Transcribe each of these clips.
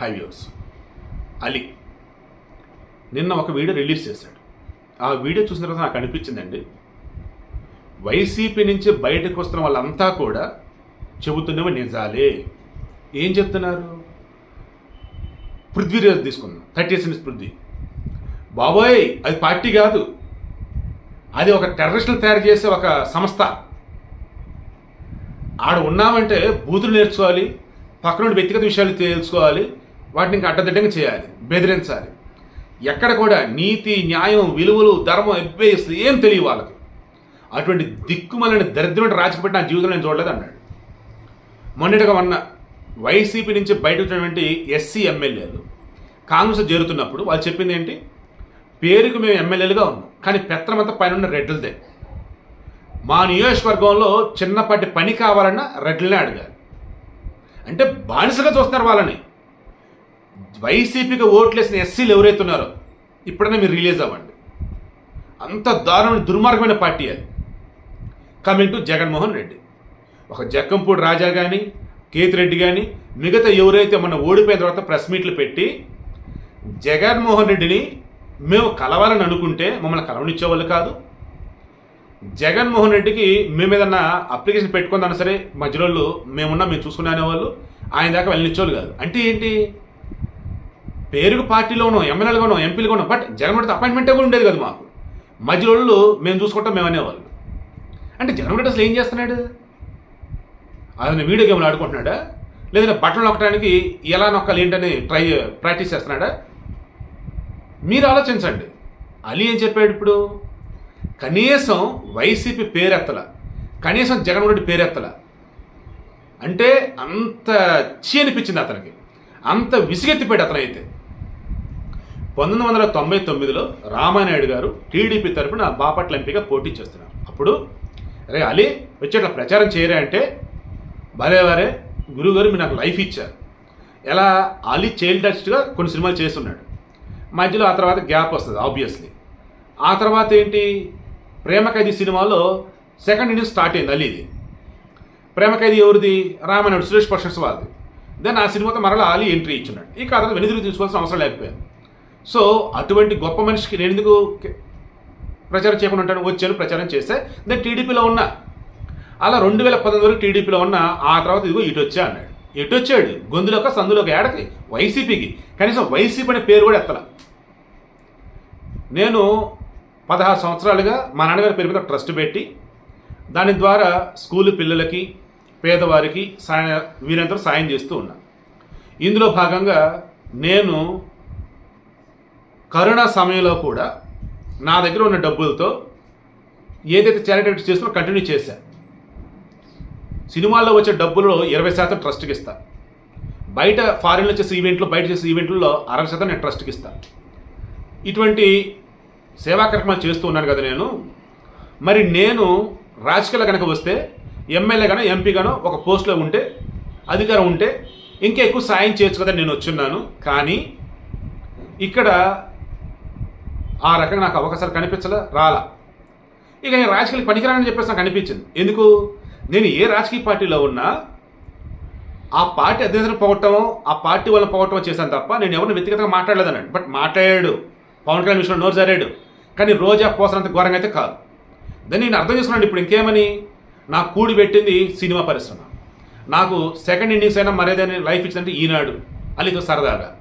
High views Ali నిన్న ఒక video release చేశాడు. ఆ వీడియో చూసిన తర్వాత నాకు అనిపించిందండి. వైసీపీ నుంచి బయటకు వస్తున్న వాళ్ళంతా కూడా చెబుతున్నవి నిజాలే. ఏం చెప్తున్నారు? పృథ్వీరాజ్ తీసుకుందాం. Thirty sense Prithvi. బాబోయ్ అది పార్టీ కాదు. అది ఒక టెర్రరిస్టులు తయారు చేసే ఒక సంస్థ. ఆడ ఉన్నామంటే బూతులు నేర్చుకోవాలి పక్కన వ్యక్తిగత విషయాలు తెలుసుకోవాలి వాటిని ఇంకా అడ్డదిడ్డంగా చేయాలి బెదిరించాలి. ఎక్కడ కూడా నీతి న్యాయం విలువలు ధర్మం ఎబ్బేసి ఏం తెలియదు వాళ్ళకి. అటువంటి దిక్కుమలని దరిద్రమైన రాజకీయ నా జీవితంలో నేను చూడలేదు అన్నాడు. మొన్నటిగా ఉన్న వైసీపీ నుంచి బయట వచ్చినటువంటి ఎస్సీ ఎమ్మెల్యేలు కాంగ్రెస్ చేరుతున్నప్పుడు వాళ్ళు చెప్పింది ఏంటి? పేరుకు మేము ఎమ్మెల్యేలుగా ఉన్నాం కానీ పెత్తనమంతా పైన ఉన్న రెడ్లదే మా నియోజకవర్గంలో చిన్నపాటి పని కావాలన్నా రెడ్లనే అడిగారు అంటే బానిసగా చూస్తున్నారు వాళ్ళని. వైసీపీకి ఓట్లేసిన ఎస్సీలు ఎవరైతే ఉన్నారో ఇప్పుడైనా మీరు రిలీజ్ అవ్వండి. అంత దారుణమైన దుర్మార్గమైన పార్టీ అది. Coming to Jaganmohan Reddy. ఒక జక్కంపూడి రాజా కానీ కేతిరెడ్డి కానీ మిగతా ఎవరైతే మొన్న ఓడిపోయిన తర్వాత ప్రెస్ మీట్లు పెట్టి జగన్మోహన్ రెడ్డిని మేము కలవాలని అనుకుంటే మమ్మల్ని కలవనిచ్చేవాళ్ళు కాదు. జగన్మోహన్ రెడ్డికి మేము ఏదన్నా అప్లికేషన్ పెట్టుకుందాను సరే మధ్యలో మేమున్నా మేము చూసుకునే అనేవాళ్ళు. ఆయన దాకా వెళ్ళనిచ్చేవాళ్ళు కాదు. అంటే ఏంటి? పేరుకు పార్టీలోనో ఎమ్మెల్యేలుగానో ఎంపీలుగానో బట్ జగన్మోహన్ అపాయింట్మెంటే కూడా ఉండేది కదా మాకు. మధ్యలో మేము చూసుకుంటాం మేము అనేవాళ్ళు. అంటే జగన్మోహన్ అసలు ఏం చేస్తున్నాడు? అతను వీడియో గేమ్లు ఆడుకుంటున్నాడా? లేదంటే బట్టలు నొక్కడానికి ఎలా నొక్కాలి ఏంటని ట్రై ప్రాక్టీస్ చేస్తున్నాడా? మీరు ఆలోచించండి. అలీ ఏం చెప్పాడు ఇప్పుడు? కనీసం వైసీపీ పేరెత్తల కనీసం జగన్మోహన్ రెడ్డి పేరెత్తల. అంటే అంత చీ అనిపించింది అతనికి. అంత విసిగెత్తిపోయాడు అతనైతే. పంతొమ్మిది వందల తొంభై తొమ్మిదిలో రామానాయుడు గారు టీడీపీ తరఫున బాపట్ల ఎంపీగా పోటీ చేస్తున్నారు. అప్పుడు రే అలీ వచ్చి అట్లా ప్రచారం చేయరా అంటే? భలే వారే గురువుగారు మీరు నాకు లైఫ్ ఇచ్చారు. ఎలా? అలీ చైల్డ్ టచ్గా కొన్ని సినిమాలు చేస్తున్నాడు. మధ్యలో ఆ తర్వాత గ్యాప్ వస్తుంది ఆబ్వియస్లీ ఆ తర్వాత ఏంటి? ప్రేమ ఖైదీ సినిమాలో సెకండ్ ఇన్నింగ్ స్టార్ట్ అయింది అలీది. ప్రేమకైది ఎవరిది? రామానాయుడు సురేష్ పర్షన్స్ వాళ్ళది. దెన్ ఆ సినిమాతో మరలా అలీ ఎంట్రీ ఇచ్చున్నాడు. ఈ తర్వాత వెనుదిరిగి తీసుకోవాల్సిన అవసరం లేకపోయింది. సో అటువంటి గొప్ప మనిషికి నేను ఎందుకు ప్రచారం చేయకుండా ఉంటాను? వచ్చాను ప్రచారం చేస్తే నేను టీడీపీలో ఉన్నా. అలా రెండు వేల పంతొమ్మిది వరకు టీడీపీలో ఉన్న ఆ తర్వాత ఇదిగో ఇటు వచ్చా అన్నాడు. ఎటు వచ్చాడు? గొంతులోక సందులోక ఏడకి వైసీపీకి. కనీసం వైసీపీ అనే పేరు కూడా ఎత్తల. నేను పదహారు సంవత్సరాలుగా మా నాన్నగారి పేరు మీద ట్రస్ట్ పెట్టి దాని ద్వారా స్కూల్ పిల్లలకి పేదవారికి సాయ వీరంతరం సాయం చేస్తూ ఉన్నా. ఇందులో భాగంగా నేను కరోనా సమయంలో కూడా నా దగ్గర ఉన్న డబ్బులతో ఏదైతే చారిటీ చేస్తున్నా కంటిన్యూ చేశా. సినిమాల్లో వచ్చే డబ్బులో ఇరవై శాతం ట్రస్ట్కి ఇస్తాను బయట ఫారిన్లో చేసే ఈవెంట్లు బయట చేసే ఈవెంట్లలో అరవై శాతం నేను ట్రస్ట్కి ఇస్తాను ఇటువంటి సేవా కార్యక్రమాలు చేస్తూ ఉన్నాను కదా నేను. మరి నేను రాజకీయాలు కనుక వస్తే ఎమ్మెల్యే గానో ఎంపీగానో ఒక పోస్ట్లో ఉంటే అధికారం ఉంటే ఇంకా ఎక్కువ సాయం చేయొచ్చు కదా నేను వచ్చున్నాను. కానీ ఇక్కడ ఆ రకంగా నాకు అవకాశాలు కనిపించలే రాలా. ఇక నేను రాజకీయాలకు పనికిరానని చెప్పేసి నాకు అనిపించింది. ఎందుకు? నేను ఏ రాజకీయ పార్టీలో ఉన్నా ఆ పార్టీ అధ్యక్షులు పోగొట్టడం ఆ పార్టీ వల్ల పోగొట్టడం చేశాను తప్ప నేను ఎవరిని వ్యక్తిగతంగా మాట్లాడలేదన్నాడు. బట్ మాట్లాడాడు. పవన్ కళ్యాణ్ విషయంలో నోరు జారాడు. కానీ రోజా పోసనంత ఘోరంగా అయితే కాదు. దాన్ని నేను అర్థం చేసుకున్నాను ఇప్పుడు ఇంకేమని? నా కూడి పెట్టింది సినిమా పరిశ్రమ. నాకు సెకండ్ ఇన్నింగ్స్ అయినా మరేదైనా లైఫ్ ఇచ్చిందంటే ఈనాడు అలీతో సరదాగా.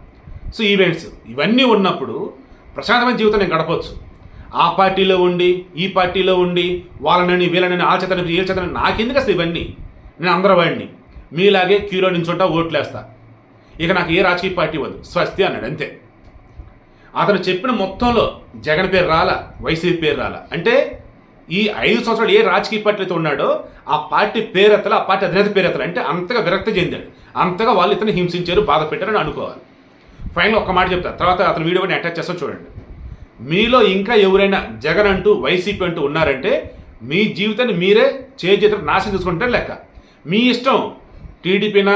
సో ఈవెంట్స్ ఇవన్నీ ఉన్నప్పుడు ప్రశాంతమైన జీవితం నేను గడపవచ్చు. ఆ పార్టీలో ఉండి ఈ పార్టీలో ఉండి వాళ్ళని వీళ్ళని ఆ చేతని వీళ్ళ నాకెందుకు అసలు ఇవన్నీ? నేను అందరూ వాడిని. మీలాగే క్యూలో నించుంటా ఓట్లేస్తా. ఇక నాకు ఏ రాజకీయ పార్టీ వద్దు. స్వస్తి అన్నాడు అంతే. అతను చెప్పిన మొత్తంలో జగన్ పేరు రాలా వైసీపీ పేరు రాలా. అంటే ఈ ఐదు సంవత్సరాలు ఏ రాజకీయ పార్టీతో ఉన్నాడో ఆ పార్టీ పేరెత్తలు ఆ పార్టీ అధినేత పేరెత్తలు అంటే అంతగా విరక్తి చెందాడు. అంతగా వాళ్ళు ఇతను హింసించారు బాధ పెట్టారని అనుకోవాలి. ఫైనల్ ఒక్క మాట చెప్తా. తర్వాత అతని వీడియో నేను అటాచ్ చేస్తాను చూడండి. మీలో ఇంకా ఎవరైనా జగన్ అంటూ వైసీపీ అంటూ ఉన్నారంటే మీ జీవితాన్ని మీరే చేజేత నాశనం చేసుకుంటే లెక్క. మీ ఇష్టం టీడీపీనా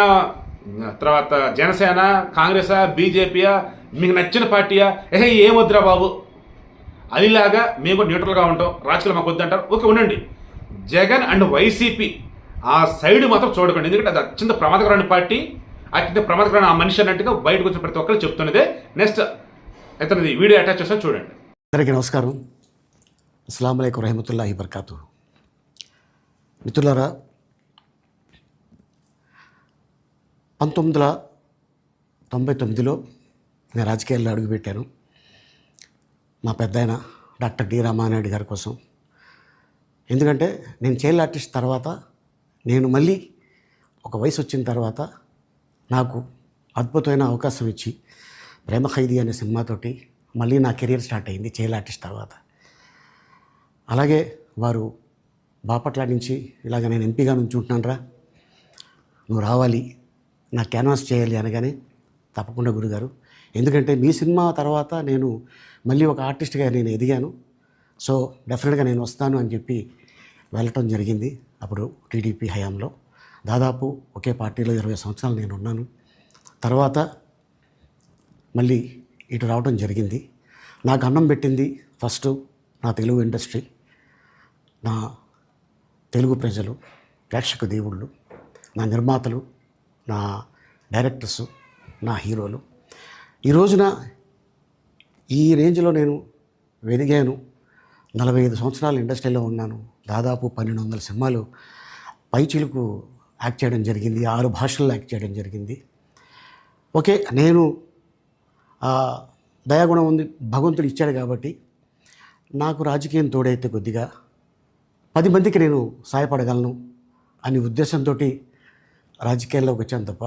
తర్వాత జనసేన కాంగ్రెసా బీజేపీయా మీకు నచ్చిన పార్టీయా? ఏ ఏమొద్దురా బాబు? అదిలాగా మేము కూడా న్యూట్రల్గా ఉంటాం. రాజకీయాలు మాకు వద్దంటారు ఓకే ఉండండి. జగన్ అండ్ వైసీపీ ఆ సైడ్ మాత్రం చూడకండి. ఎందుకంటే అది అత్యంత ప్రమాదకరమైన పార్టీ. అత్యంత ప్రమాదకరమైన ఆ మనిషి అన్నట్టుగా బయటకు వచ్చిన ప్రతి ఒక్కరు చెప్తున్నదే. నెక్స్ట్ ఇతనిది వీడియో అటాచ్ చేస్తా చూడండి. అందరికీ నమస్కారం. అస్సలం అయికు రహమతుల్లాహి బర్కాతు మిత్రులారా పంతొమ్మిది వందల తొంభై తొమ్మిదిలో నేను రాజకీయాల్లో అడుగుపెట్టాను మా పెద్దాయన డాక్టర్ డి రామానాయుడు గారి కోసం. ఎందుకంటే నేను చైల్డ్ ఆర్టిస్ట్ తర్వాత నేను మళ్ళీ ఒక వయసు వచ్చిన తర్వాత నాకు అద్భుతమైన అవకాశం ఇచ్చి ప్రేమ ఖైదీ అనే సినిమాతోటి మళ్ళీ నా కెరీర్ స్టార్ట్ అయింది చైల్డ్ ఆర్టిస్ట్ తర్వాత. అలాగే వారు బాపట్ల నుంచి ఇలాగ నేను ఎంపీగా నుంచుంటున్నాను రా నువ్వు రావాలి నా క్యాన్వాస్ చేయాలి అనగానే తప్పకుండా గురుగారు. ఎందుకంటే మీ సినిమా తర్వాత నేను మళ్ళీ ఒక ఆర్టిస్ట్గా నేను ఎదిగాను. సో డెఫినెట్గా నేను వస్తాను అని చెప్పి వెళ్ళటం జరిగింది అప్పుడు టీడీపీ హయాంలో. దాదాపు ఒకే పార్టీలో ఇరవై సంవత్సరాలు నేను ఉన్నాను తర్వాత మళ్ళీ ఇటు రావడం జరిగింది. నాకు అన్నం పెట్టింది ఫస్ట్ నా తెలుగు ఇండస్ట్రీ నా తెలుగు ప్రజలు ప్రేక్షక దేవుళ్ళు నా నిర్మాతలు నా డైరెక్టర్స్ నా హీరోలు. ఈ రోజున ఈ రేంజ్లో నేను వెదిగాను. నలభై ఐదు సంవత్సరాలు ఇండస్ట్రీలో ఉన్నాను. దాదాపు పన్నెండు వందల సినిమాలు పైచిలుకు యాక్ట్ చేయడం జరిగింది ఆరు భాషల్లో యాక్ట్ చేయడం జరిగింది. ఓకే నేను దయాగుణం ఉంది భగవంతుడు ఇచ్చాడు కాబట్టి నాకు రాజకీయం తోడైతే కొద్దిగా పది మందికి నేను సహాయపడగలను అనే ఉద్దేశంతో రాజకీయాల్లోకి వచ్చాను తప్ప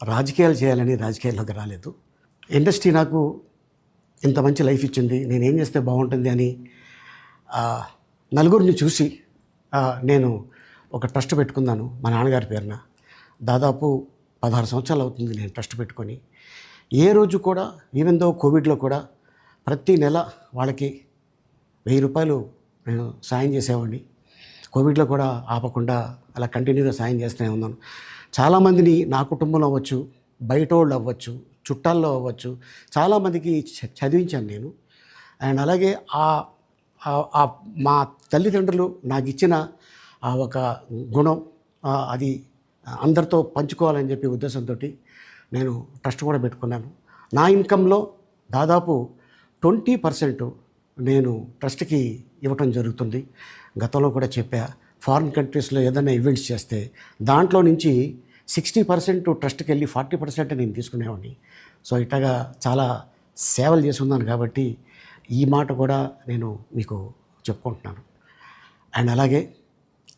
రాజకీయాలు చేయాలని రాజకీయాల్లోకి రాలేదు. ఇండస్ట్రీ నాకు ఇంత మంచి లైఫ్ ఇచ్చింది నేను ఏం చేస్తే బాగుంటుంది అని నలుగురిని చూసి నేను ఒక ట్రస్ట్ పెట్టుకున్నాను మా నాన్నగారి పేరున. దాదాపు పదహారు సంవత్సరాలు అవుతుంది నేను ట్రస్ట్ పెట్టుకొని. ఏ రోజు కూడా ఈవెన్ దో కోవిడ్లో కూడా ప్రతి నెల వాళ్ళకి వెయ్యి రూపాయలు నేను సాయం చేసేవాడిని. కోవిడ్లో కూడా ఆపకుండా అలా కంటిన్యూగా సాయం చేస్తూనే ఉన్నాను. చాలామందిని నా కుటుంబంలో అవ్వచ్చు బయట వాళ్ళు అవ్వచ్చు చుట్టాల్లో అవ్వచ్చు చాలామందికి చ- చదివించాను నేను. అండ్ అలాగే ఆ- ఆ మా తల్లిదండ్రులు నాకు ఇచ్చిన ఆ ఒక గుణం అది అందరితో పంచుకోవాలని చెప్పి ఉద్దేశంతో నేను ట్రస్ట్ కూడా పెట్టుకున్నాను. నా ఇన్కంలో దాదాపు ట్వంటీ పర్సెంట్ నేను ట్రస్ట్కి ఇవ్వటం జరుగుతుంది. గతంలో కూడా చెప్పా ఫారిన్ కంట్రీస్లో ఏదైనా ఈవెంట్స్ చేస్తే దాంట్లో నుంచి సిక్స్టీ పర్సెంట్ ట్రస్ట్కి వెళ్ళి ఫార్టీ పర్సెంట్ నేను తీసుకునేవాడిని. సో ఇట్లాగా చాలా సేవలు చేసి ఉన్నాను కాబట్టి ఈ మాట కూడా నేను మీకు చెప్పుకుంటున్నాను. అండ్ అలాగే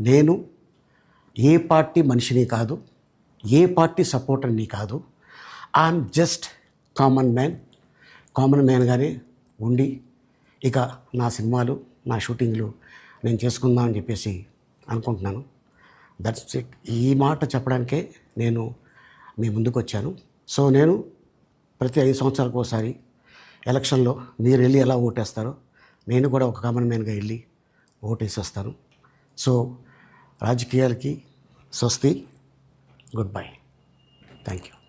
నేను ఏ పార్టీ మనిషిని కాదు ఏ పార్టీ సపోర్టర్ని కాదు I'm just common man common మ్యాన్గానే ఉండి ఇక నా సినిమాలు నా షూటింగ్లు నేను చేసుకుందాం అని చెప్పేసి అనుకుంటున్నాను. దట్స్ ఇట్ ఈ మాట చెప్పడానికే నేను మీ ముందుకు వచ్చాను. సో నేను ప్రతి ఐదు సంవత్సరాలకు ఒకసారి ఎలక్షన్లో మీరు వెళ్ళి ఎలా ఓటేస్తారో నేను కూడా ఒక కామన్ మ్యాన్గా వెళ్ళి ఓటేసి వస్తాను. సో రాజకీయాలకి స్వస్తి గుడ్ బై థ్యాంక్ యూ